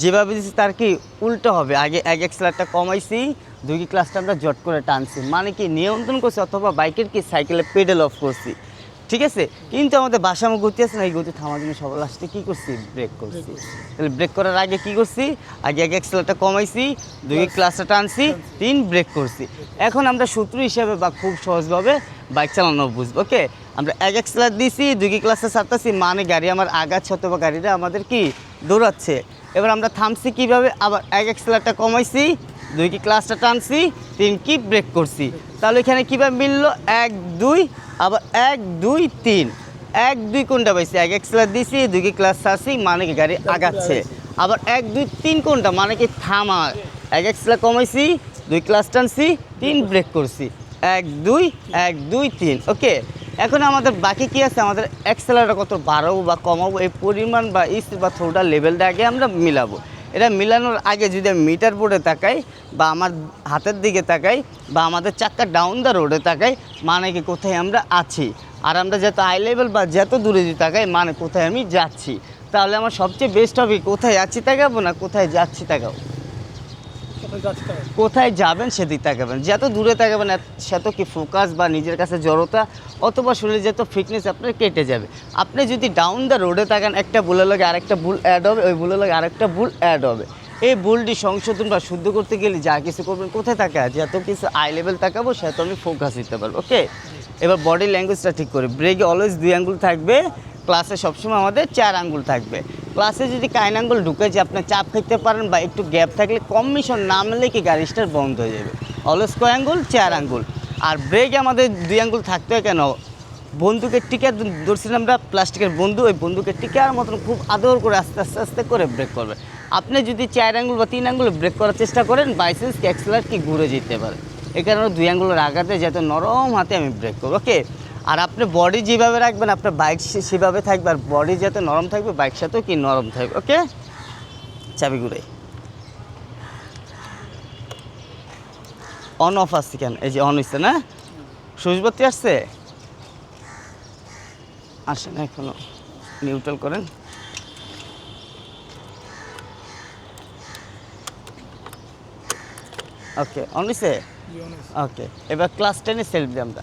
যেভাবে দিচ্ছি তার কি উল্টো হবে। আগে এক এক এক্সেলারটা কমাইছি, দুই ক্লাসটা আমরা জট করে টানছি। মানে কি নিয়ন্ত্রণ করছি অথবা বাইকের কি সাইকেলে পেডেল অফ করছি। ঠিক আছে? কিন্তু আমাদের বাসামো গতি আছে না? এই গতি থামার জন্য সবার লাস্টে কী করছি? ব্রেক করছি। তাহলে ব্রেক করার আগে কি করছি? আগে এক এক এক্সেলারটা কমাইছি, দুই ক্লাসটা টানছি, তিন ব্রেক করছি। এখন আমরা সূত্র হিসাবে বা খুব সহজভাবে বাইক চালানো বুঝব ওকে, আমরা এক এক্সেলার দিছি, দুই কি ক্লাসটা ছাড়তেছি মানে গাড়ি আমার আগাচ্ছে অথবা গাড়িটা আমাদের কি দৌড়াচ্ছে। এবার আমরা থামছি কীভাবে? আবার এক এক এক্সেলারটা কমাইছি, দুই কি ক্লাসটা টানছি, তিন কি ব্রেক করছি। তাহলে এখানে কীভাবে মিললো? এক, দুই, আবার এক, দুই, তিন। এক, দুই কোনটা পাইছি? এক এক্সেলার দিছি, দুই কি ক্লাস ছাড়ছি মানে কি গাড়ি আগাচ্ছে। আবার এক, দুই, তিন কোনটা? মানে কি থামা এক এক এক্সেলার কমাইছি, দুই ক্লাস টানছি, তিন ব্রেক করছি। এক, দুই এক, দুই, তিন। ওকে এখন আমাদের বাকি কি আছে? আমাদের এক্সেলারটা কত বাড়াবো বা কমাবো? এই পরিমাণ বা ইস বা থ্রোটার লেভেলটা আগে আমরা মিলাবো। এটা মিলানোর আগে যদি আমি মিটার বোর্ডে তাকাই বা আমার হাতের দিকে তাকাই বা আমাদের চাক্কা ডাউন দ্য রোডে তাকাই মানে কি কোথায় আমরা আছি? আর আমরা যত আই লেভেল বা যত দূরে যদি তাকাই মানে কোথায় আমি যাচ্ছি? তাহলে আমার সবচেয়ে বেস্ট হবে কোথায় যাচ্ছি তাকাবো না কোথায় যাচ্ছি তাকাবো? কোথায় যাবেন সেদিক তাকাবেন। যত দূরে তাকাবেন, এত- সেত কি ফোকাস বা নিজের কাছে জড়তা, অথবা শরীরে যত ফিটনেস আপনার কেটে যাবে। আপনি যদি ডাউন দ্য রোডে তাকান, একটা ভুলের লাগে আরেকটা ভুল অ্যাড হবে, ওই ভুলের লাগে আরেকটা ভুল অ্যাড হবে। এই ভুলটি সংশোধন বা শুদ্ধ করতে গেলে যা কিছু করবেন, কোথায় তাকা যত কিছু আই লেভেল তাকাবো, সে তো আমি ফোকাস দিতে পারব ওকে এবার বডি ল্যাঙ্গুয়েজটা ঠিক করে। ব্রেকে অলওয়েজ দুই আঙ্গুল থাকবে ক্লাসে সবসময় আমাদের চার আঙ্গুল থাকবে। ক্লাসে যদি কাইন আঙ্গুল ঢুকে যে আপনি চাপ খাইতে পারেন বা একটু গ্যাপ থাকলে কম্বিশন নামলে কি গাড়ি স্টার বন্ধ হয়ে যাবে। অলওয়েজ কয় আঙ্গুল চার আঙ্গুল আর ব্রেক আমাদের দুই আঙ্গুল থাকতে হয় কেন? বন্দুকের টিকা ধরছিলাম আমরা, প্লাস্টিকের বন্ধু, ওই বন্দুকের টিকার মতন খুব আদর করে আস্তে আস্তে আস্তে করে ব্রেক করবে। আপনি যদি চার আঙ্গুল বা তিন আঙ্গুল ব্রেক করার চেষ্টা করেন বাইসেন্স কি অ্যাক্সেলার কি ঘুরে যেতে পারে। এ কারণে দুই আঙ্গুলের আঘাতে যাতে নরম হাতে আমি ব্রেক করব। ওকে আর আপনি বডি যেভাবে রাখবেন আপনার বাইক সেভাবে থাকবে আর বডি যাতে নরম থাকবে বাইক সাথেও কি নরম থাকবে ওকে চাবি ঘুরে অন অফ আসছে কেন? এই যে অন হচ্ছে না? সুইচবাতি আসছে? আসে না এখনও। নিউট্রাল করেন। ওকে অন হয়েছে ওকে এবার ক্লাস টেনে সেলফ দিই আমরা।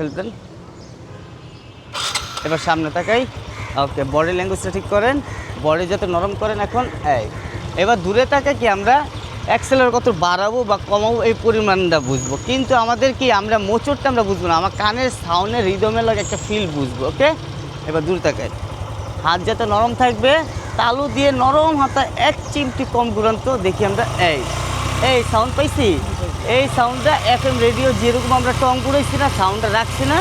সেলফ এবার সামনে তাকাই। ওকে বডি ল্যাঙ্গুয়েজটা ঠিক করেন। বডি যাতে নরম করেন এখন, এই। এবার দূরে তাকাই কি আমরা অ্যাক্সেলার কত বাড়াবো বা কমাবো, এই পরিমাণটা বুঝব। কিন্তু আমাদের কি আমরা মোচড়টা আমরা বুঝব না, আমার কানের সাউন্ডের রিদমের লাগে একটা ফিল বুঝব, ওকে? এবার দূরে তাকাই। হাত যাতে নরম থাকবে, তালু দিয়ে নরম হাতা এক চিমটি কম ঘুরান্ত দেখি আমরা, এই। এই সাউন্ড পাইছি? এই সাউন্ডটা এফ এম রেডিও যেরকম আমরা টং করেছি না সাউন্ডটা রাখছি না।